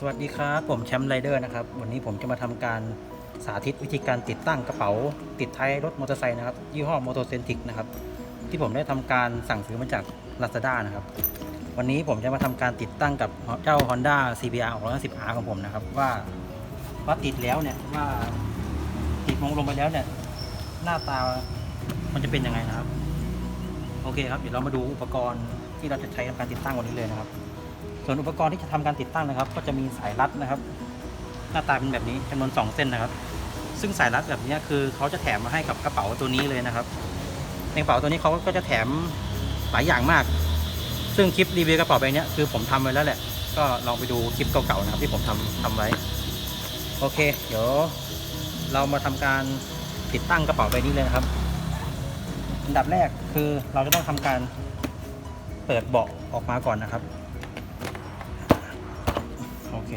สวัสดีครับ ผมแชมป์ไรเดอร์นะครับ วันนี้ผมจะมาทำการสาธิตวิธีการติดตั้งกระเป๋า ติดท้ายรถมอเตอร์ไซค์นะครับ ยี่ห้อ m o t o c e n t r i c นะครับ ที่ผมได้ทำการสั่งซื้อมาจาก Lazada นะครับ วันนี้ผมจะมาทำการติดตั้งกับเจ้า Honda CBR 610R ของผมนะครับ ว่าว่าติดแล้วเนี่ยว่าติดมงลงไปแล้วเนี่ย หน้าตามันจะเป็นยังไงนะครับ โอเคครับเดี๋ยวเรามาดูอุปกรณ์ที่เราจะใช้ในการติดตั้งวันนี้เลยนะครับ ส่วนอุปกรณ์ที่จะทำการติดตั้งนะครับ ก็จะมีสายรัดนะครับ หน้าตาเป็นแบบนี้จำนวน 2 เส้นนะครับ ซึ่งสายรัดแบบนี้คือเขาจะแถมมาให้กับกระเป๋าตัวนี้เลยนะครับ ในกระเป๋าตัวนี้เขาก็จะแถมหลายอย่างมาก ซึ่งคลิปรีวิวกระเป๋าใบนี้คือผมทำไว้แล้วแหละ ก็ลองไปดูคลิปเก่าๆนะครับที่ผมทำทำไว้ โอเค เดี๋ยวเรามาทำการติดตั้งกระเป๋าใบนี้เลยนะครับ อันดับแรกคือเราจะต้องทำการเปิดเบาะออกมาก่อนนะครับ เค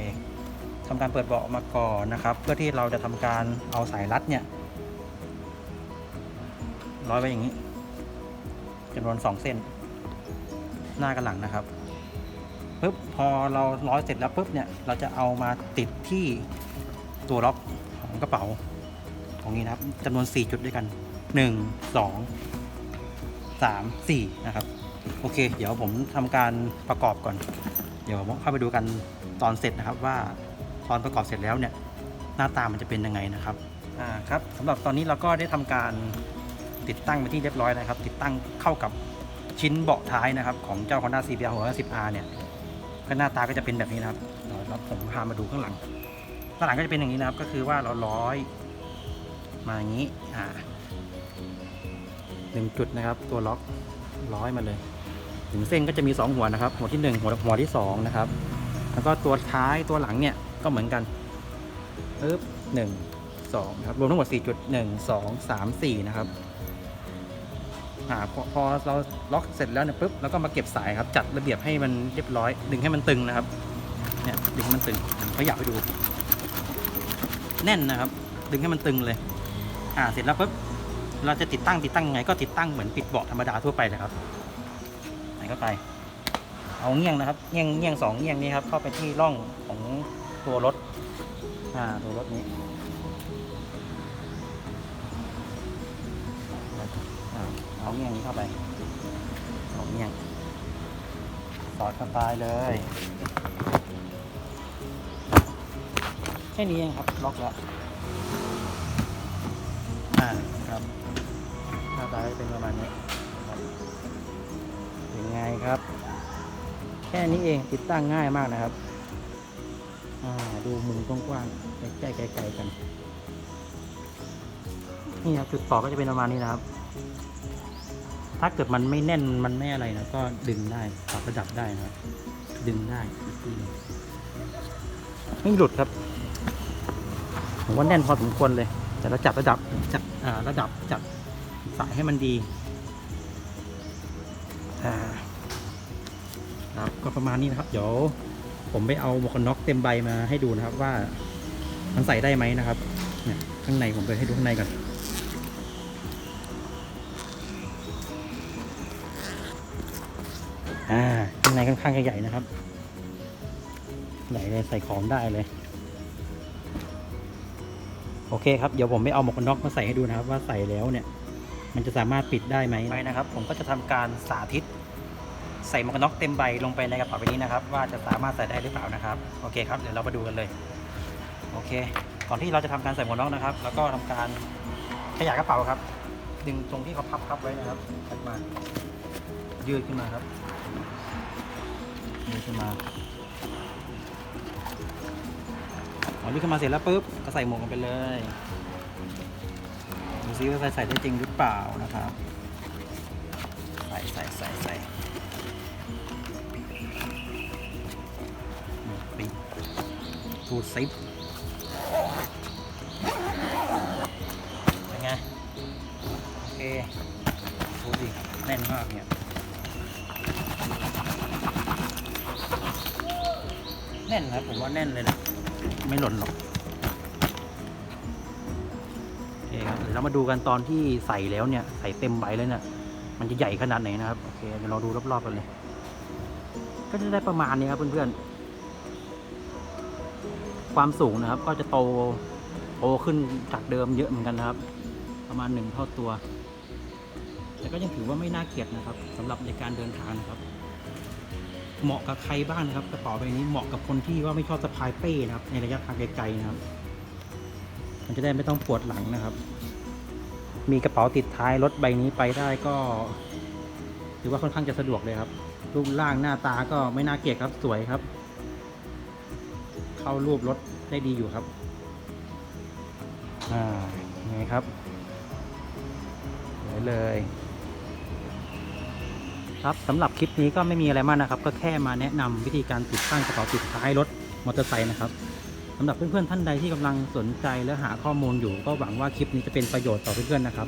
ทำการเปิดเบาะออกมาก่อนนะครับ เพื่อที่เราจะทำการเอาสายรัดเนี่ยร้อยไว้อย่างนี้จำนวนสองเส้น หน้ากับหลังนะครับปุ๊บพอเราร้อยเสร็จแล้วปุ๊บเนี่ยเราจะเอามาติดที่ตัวล็อกของกระเป๋าตรงนี้นะครับจำนวน 4 จุดด้วยกัน 1 2 3 4 นะครับ โอเค เดี๋ยวผมทำการประกอบก่อน เดี๋ยวเข้าไปดูกัน ตอนเสร็จนะครับว่าตอนประกอบเสร็จแล้วเนี่ยหน้าตามันจะเป็นยังไงนะครับอ่าครับสำหรับตอนนี้เราก็ได้ทำการติดตั้งไปที่เรียบร้อยนะครับ ติดตั้งเข้ากับชิ้นเบาะท้ายนะครับ ของเจ้า Honda CBR 610R เนี่ยก็หน้าตาก็จะเป็นแบบนี้นะครับเดี๋ยวเราผมพามาดูข้างหลังข้างหลังก็จะเป็นอย่างนี้นะครับ ก็คือว่าเราร้อยมาอย่างนี้อ่าหนึ่งจุดนะครับ ตัวล็อกร้อยมาเลยถึงเส้นก็จะมี 2 หัวนะครับ หัวที่ 1 หัวหัวที่ 2 นะครับ แล้วก็ตัวท้ายตัวหลังเนี่ยก็เหมือนกันปึ๊บหนึ่งสองครับรวมทั้งหมด4จุด1 2 3 4นะครับอ่าพอพอเราล็อกเสร็จแล้วเนี่ยปุ๊บแล้วก็มาเก็บสายครับ จัดระเบียบให้มันเรียบร้อย ดึงให้มันตึงนะครับ เนี่ยดึงให้มันตึงเขาอยากไปดู แน่นนะครับ ดึงให้มันตึงเลย อ่าเสร็จแล้วปุ๊บเราจะติดตั้งติดตั้งยังไงก็ติดตั้งเหมือนปิดเบาะธรรมดาทั่วไปเลยครับใส่เข้าไป เอาเงี้ยงนะครับเงี้ยงเงี้ยงสองเงี้ยงนี้ครับเข้าไปที่ร่องของตัวรถอ่าตัวรถนี้อ่าเอาเงี้ยงนี้เข้าไปเอาเงี้ยงสอดเข้าไปเลยแค่นี้เองครับล็อกแล้วอ่าครับหน้าตาเป็นประมาณนี้ครับเป็นไงครับ แค่นี้เองติดตั้งง่ายมากนะครับ ดูมุมกว้างๆใกล้ๆไกลๆกัน นี่ครับจุดต่อก็จะเป็นประมาณนี้นะครับ ถ้าเกิดมันไม่แน่นมันไม่อะไรนะก็ดึงได้ปรับระดับได้นะครับ ดึงได้ไม่หลุดครับผมว่าแน่นพอสมควรเลย แต่เราจับระดับจัดอ่าระดับจัดสายให้มันดี อ่า ครับ ก็ประมาณนี้นะครับ เดี๋ยวผมไปเอาหมวกกันน็อกเต็มใบมาให้ดูนะครับ ว่ามันใส่ได้ไหมนะครับเนี่ยข้างในผมไปให้ดูข้างในก่อนอ่าข้างในค่อนข้างจะใหญ่นะครับใหญ่เลยใส่ของได้เลย โอเคครับเดี๋ยวผมไปเอาหมวกกันน็อกมาใส่ให้ดูนะครับ ว่าใส่แล้วเนี่ย มันจะสามารถปิดได้ไหมไปนะครับ ผมก็จะทำการสาธิต ใส่หมวกกันน็อกเต็มใบลงไปในกระเป๋าใบนี้นะครับ ว่าจะสามารถใส่ได้หรือเปล่านะครับโอเคครับเดี๋ยวเรามาดูกันเลยโอเค ก่อนที่เราจะทำการใส่หมวกน็อกนะครับ แล้วก็ทำการขยายกระเป๋าครับ ดึงตรงที่เขาพับพับไว้นะครับขึ้นมา ยืดขึ้นมาครับยืดขึ้นมาพอยืดขึ้นมาเสร็จแล้วปุ๊บก็ใส่หมวกกันไปเลยดูซิว่าใส่ใส่ได้จริงหรือเปล่านะครับ ใส่ใส่ใส่ใส่ สูซิปเป็นไง โอเคดูดิแน่นมากเนี่ยแน่นครับผมว่าแน่นเลยนะ ไม่หล่นหรอกโอเคครับเดี๋ยวเรามาดูกันตอนที่ใส่แล้วเนี่ย ใส่เต็มใบแล้วเนี่ยมันจะใหญ่ขนาดไหนนะครับ โอเคเดี๋ยวเราดูรอบๆกันเลย ก็จะได้ประมาณนี้ครับเพื่อนๆ ความสูงนะครับ ก็จะโตโตขึ้นจากเดิมเยอะเหมือนกันนะครับ ประมาณหนึ่งเท่าตัว แต่ก็ยังถือว่าไม่น่าเกลียดนะครับสำหรับในการเดินทางนะครับ เหมาะกับใครบ้างนะครับกระเป๋าใบนี้เหมาะกับคนที่ว่าไม่ชอบสะพายเป้นะครับ ในระยะทางไกลๆนะครับ มันจะได้ไม่ต้องปวดหลังนะครับ มีกระเป๋าติดท้ายรถใบนี้ไปได้ก็ถือว่าค่อนข้างจะสะดวกเลยครับรูปร่างหน้าตาก็ไม่น่าเกลียดครับสวยครับ เข้ารูปรถได้ดีอยู่ครับ อ่าไงครับสวยเลย ครับสำหรับคลิปนี้ก็ไม่มีอะไรมากนะครับ ก็แค่มาแนะนำวิธีการติดตั้งกระเป๋าติดท้ายรถมอเตอร์ไซค์นะครับสำหรับเพื่อนๆท่านใดที่กำลังสนใจและหาข้อมูลอยู่ ก็หวังว่าคลิปนี้จะเป็นประโยชน์ต่อเพื่อนๆนะครับ